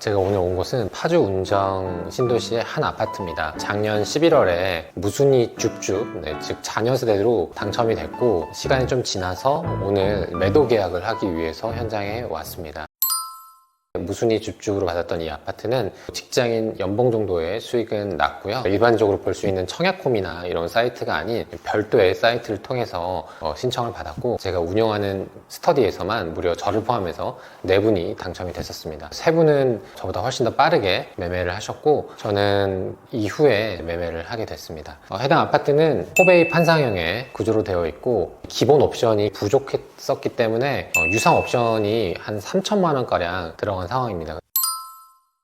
제가 오늘 온 곳은 파주 운정 신도시의 한 아파트입니다. 작년 11월에 무순이 줍줍, 네, 즉 자녀 세대로 당첨이 됐고 시간이 좀 지나서 오늘 매도 계약을 하기 위해서 현장에 왔습니다. 무순이 줍줍으로 받았던 이 아파트는 직장인 연봉 정도의 수익은 낮고요. 일반적으로 볼 수 있는 청약홈이나 이런 사이트가 아닌 별도의 사이트를 통해서 어, 신청을 받았고 제가 운영하는 스터디에서만 무려 저를 포함해서 네 분이 당첨이 됐었습니다. 세 분은 저보다 훨씬 더 빠르게 매매를 하셨고 저는 이후에 매매를 하게 됐습니다. 어, 해당 아파트는 포베이 판상형의 구조로 되어 있고 기본 옵션이 부족했었기 때문에 어, 유상 옵션이 한 3천만 원가량 들어간 상황입니다.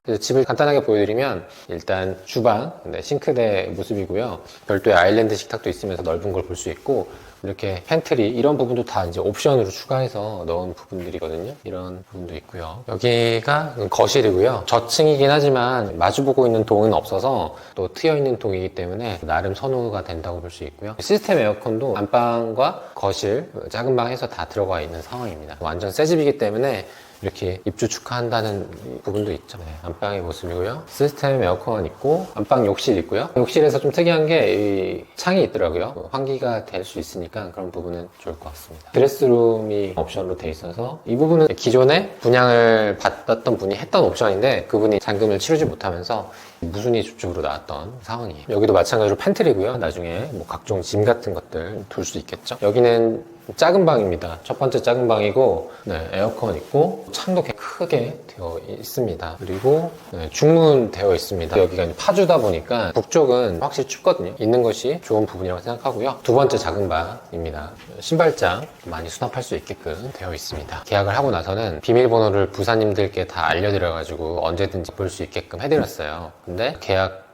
그래서 집을 간단하게 보여드리면 일단 주방, 네, 싱크대 모습이고요. 별도의 아일랜드 식탁도 있으면서 넓은 걸 볼 수 있고 이렇게 팬트리 이런 부분도 다 이제 옵션으로 추가해서 넣은 부분들이거든요. 이런 부분도 있고요. 여기가 거실이고요. 저층이긴 하지만 마주보고 있는 동은 없어서 또 트여 있는 동이기 때문에 나름 선호가 된다고 볼 수 있고요. 시스템 에어컨도 안방과 거실, 작은 방 해서 다 들어가 있는 상황입니다. 완전 새 집이기 때문에 이렇게 입주 축하한다는 부분도 있죠. 네, 안방의 모습이고요. 시스템 에어컨 있고 안방 욕실 있고요. 욕실에서 좀 특이한 게이 창이 있더라고요. 환기가 될 수 있으니까 그런 부분은 좋을 것 같습니다. 드레스룸이 옵션으로 돼 있어서 이 부분은 기존에 분양을 받았던 분이 했던 옵션인데 그분이 잔금을 치르지 못하면서 무순이 주축으로 나왔던 상황이에요. 여기도 마찬가지로 팬트리고요. 나중에 뭐 각종 짐 같은 것들 둘 수 있겠죠. 여기는 작은 방입니다. 첫 번째 작은 방이고 네, 에어컨 있고 창도 꽤 크게 되어 있습니다. 그리고 네, 중문 되어 있습니다. 여기가 파주다 보니까 북쪽은 확실히 춥거든요. 있는 것이 좋은 부분이라고 생각하고요. 두 번째 작은 방입니다. 신발장 많이 수납할 수 있게끔 되어 있습니다. 계약을 하고 나서는 비밀번호를 부사님들께 다 알려드려가지고 언제든지 볼 수 있게끔 해드렸어요. 근데 계약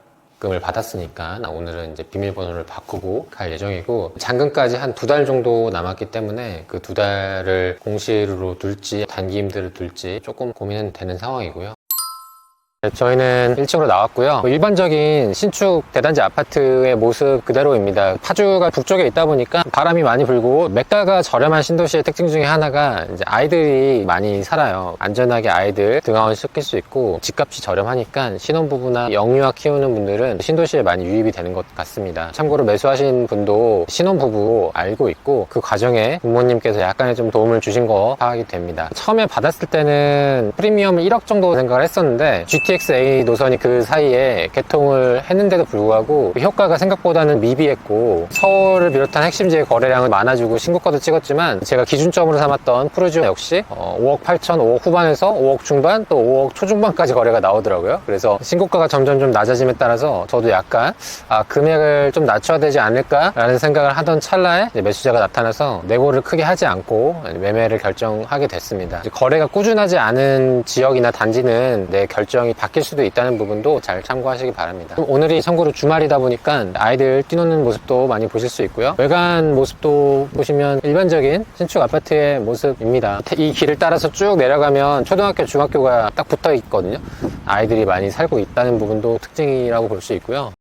금을 받았으니까 나 오늘은 이제 비밀번호를 바꾸고 갈 예정이고 잔금까지 한 두 달 정도 남았기 때문에 그 두 달을 공실로 둘지 단기 임대를 둘지 조금 고민은 되는 상황이고요. 네, 저희는 1층으로 나왔고요. 뭐 일반적인 신축 대단지 아파트의 모습 그대로입니다. 파주가 북쪽에 있다 보니까 바람이 많이 불고 매가가 저렴한 신도시의 특징 중에 하나가 이제 아이들이 많이 살아요. 안전하게 아이들 등하원 시킬 수 있고 집값이 저렴하니까 신혼부부나 영유아 키우는 분들은 신도시에 많이 유입이 되는 것 같습니다. 참고로 매수하신 분도 신혼부부 알고 있고 그 과정에 부모님께서 약간의 좀 도움을 주신 거 파악이 됩니다. 처음에 받았을 때는 프리미엄 1억 정도 생각을 했었는데 GTX-A 노선이 그 사이에 개통을 했는데도 불구하고 효과가 생각보다는 미비했고 서울을 비롯한 핵심지의 거래량은 많아지고 신고가도 찍었지만 제가 기준점으로 삼았던 프루지오 역시 어, 5억 8천, 5억 후반에서 5억 중반 또 5억 초중반까지 거래가 나오더라고요. 그래서 신고가가 점점 좀 낮아짐에 따라서 저도 약간 아, 금액을 좀 낮춰야 되지 않을까라는 생각을 하던 찰나에 매수자가 나타나서 내고를 크게 하지 않고 매매를 결정하게 됐습니다. 거래가 꾸준하지 않은 지역이나 단지는 내 결정이 바뀔 수도 있다는 부분도 잘 참고하시기 바랍니다. 오늘이 참고로 주말이다 보니까 아이들 뛰노는 모습도 많이 보실 수 있고요. 외관 모습도 보시면 일반적인 신축 아파트의 모습입니다. 이 길을 따라서 쭉 내려가면 초등학교, 중학교가 딱 붙어 있거든요. 아이들이 많이 살고 있다는 부분도 특징이라고 볼 수 있고요.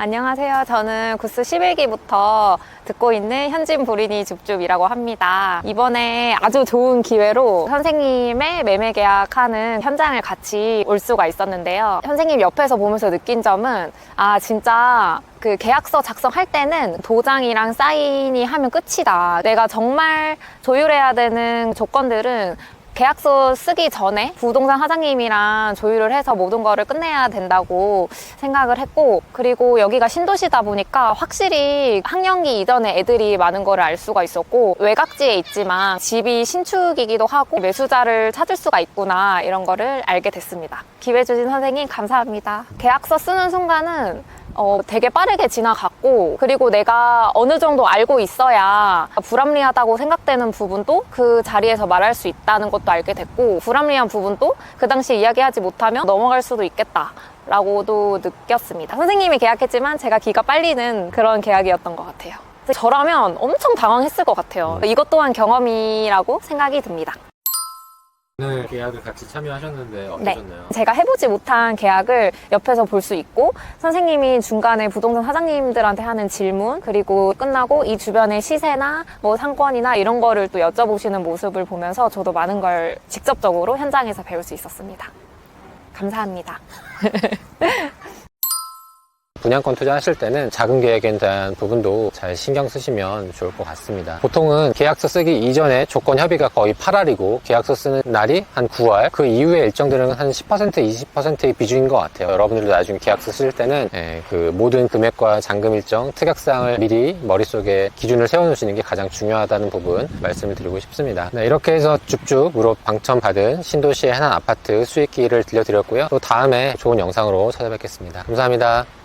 안녕하세요. 저는 구스 11기부터 듣고 있는 현진 부리니 줍줍이라고 합니다. 이번에 아주 좋은 기회로 선생님의 매매 계약하는 현장을 같이 올 수가 있었는데요. 선생님 옆에서 보면서 느낀 점은 아 진짜 그 계약서 작성할 때는 도장이랑 사인이 하면 끝이다. 내가 정말 조율해야 되는 조건들은 계약서 쓰기 전에 부동산 사장님이랑 조율을 해서 모든 거를 끝내야 된다고 생각을 했고 그리고 여기가 신도시다 보니까 확실히 학령기 이전에 애들이 많은 거를 알 수가 있었고 외곽지에 있지만 집이 신축이기도 하고 매수자를 찾을 수가 있구나 이런 거를 알게 됐습니다. 기회 주신 선생님 감사합니다. 계약서 쓰는 순간은 어, 되게 빠르게 지나갔고, 그리고 내가 어느 정도 알고 있어야 불합리하다고 생각되는 부분도 그 자리에서 말할 수 있다는 것도 알게 됐고, 불합리한 부분도 그 당시 이야기하지 못하면 넘어갈 수도 있겠다. 라고도 느꼈습니다. 선생님이 계약했지만 제가 기가 빨리는 그런 계약이었던 것 같아요. 저라면 엄청 당황했을 것 같아요. 이것 또한 경험이라고 생각이 듭니다. 오늘 계약을 같이 참여하셨는데 네. 제가 해보지 못한 계약을 옆에서 볼 수 있고 선생님이 중간에 부동산 사장님들한테 하는 질문 그리고 끝나고 이 주변의 시세나 뭐 상권이나 이런 거를 또 여쭤보시는 모습을 보면서 저도 많은 걸 직접적으로 현장에서 배울 수 있었습니다. 감사합니다. 분양권 투자하실 때는 작은 계획에 대한 부분도 잘 신경 쓰시면 좋을 것 같습니다. 보통은 계약서 쓰기 이전에 조건 협의가 거의 8할이고 계약서 쓰는 날이 한 9할 그 이후에 일정들은 한 10% 20%의 비중인 것 같아요. 여러분들도 나중에 계약서 쓰실 때는 예, 그 모든 금액과 잔금 일정, 특약사항을 미리 머릿속에 기준을 세워놓으시는 게 가장 중요하다는 부분 말씀을 드리고 싶습니다. 네, 이렇게 해서 줍줍으로 방청받은 신도시의 하나 아파트 수익기를 들려드렸고요. 또 다음에 좋은 영상으로 찾아뵙겠습니다. 감사합니다.